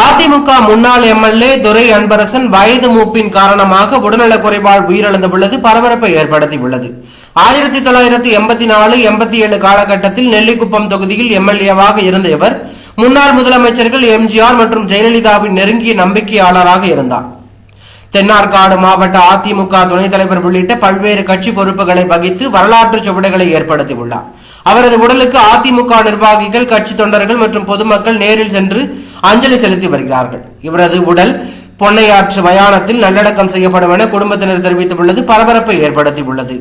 அதிமுக முன்னாள் எம்எல்ஏ துரை அன்பரசன் வயது மூப்பின் காரணமாக உடல்நலக் குறைபாடு உயிரிழந்துள்ளது பரபரப்பை ஏற்படுத்தியுள்ளது. ஆயிரத்தி தொள்ளாயிரத்தி எண்பத்தி நாலு எண்பத்தி ஏழு காலகட்டத்தில் நெல்லிக்குப்பம் தொகுதியில் எம்எல்ஏவாக இருந்த இவர் முன்னாள் முதலமைச்சர்கள் எம்ஜிஆர் மற்றும் ஜெயலலிதாவின் நெருங்கிய நம்பிக்கையாளராக இருந்தார். தென்னார்காடு மாவட்ட அதிமுக துணைத் தலைவர் உள்ளிட்ட பல்வேறு கட்சி பொறுப்புகளை வகித்து வரலாற்று சுவடுகளை ஏற்படுத்தியுள்ளார். அவரது உடலுக்கு அதிமுக நிர்வாகிகள் கட்சி தொண்டர்கள் மற்றும் பொதுமக்கள் நேரில் சென்று அஞ்சலி செலுத்தி வருகிறார்கள். இவரது உடல் பொன்னையாற்று மயானத்தில் நல்லடக்கம் செய்யப்படும் என குடும்பத்தினர் தெரிவித்துள்ளது. பரபரப்பை ஏற்படுத்தியுள்ளது.